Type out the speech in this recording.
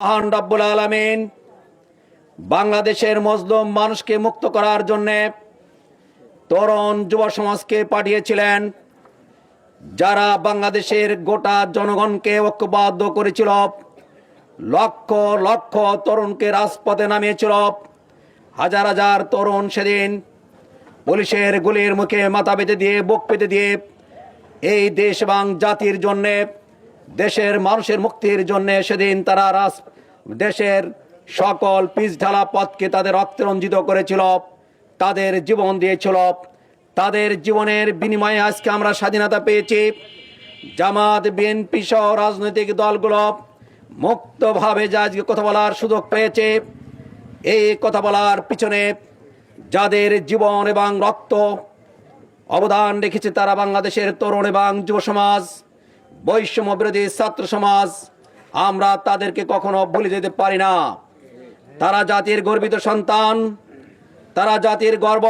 মহান রব্বুল আলমিন, বাংলাদেশের মজলুম মানুষকে মুক্ত করার জন্যে তরুণ যুব সমাজকে পাঠিয়েছিলেন, যারা বাংলাদেশের গোটা জনগণকে ঐক্যবদ্ধ করেছিল, লক্ষ লক্ষ তরুণকে রাজপথে নামিয়েছিল। হাজার হাজার তরুণ সেদিন পুলিশের গুলির মুখে মাথা পেতে দিয়ে, বুক পেতে দিয়ে এই দেশ এবং জাতির জন্যে দেশের মানুষের মুক্তির জন্যে সেদিন তারা রাস, দেশের সকল পিচ ঢালা পথকে তাদের রক্তরঞ্জিত করেছিল, তাদের জীবন দিয়েছিল। তাদের জীবনের বিনিময়ে আজকে আমরা স্বাধীনতা পেয়েছি। জামাত, বিএনপি সহ রাজনৈতিক দলগুলো মুক্তভাবে যা আজকে কথা বলার সুযোগ পেয়েছে, এই কথা বলার পিছনে যাদের জীবন এবং রক্ত অবদান রেখেছে তারা বাংলাদেশের তরুণ এবং যুব সমাজ। বৈষম্য বিরোধী ছাত্র সমাজ, আমরা তাদেরকে কখনো ভুলে যেতে পারি না। তারা জাতির গর্বিত সন্তান, তারা জাতির গর্ব।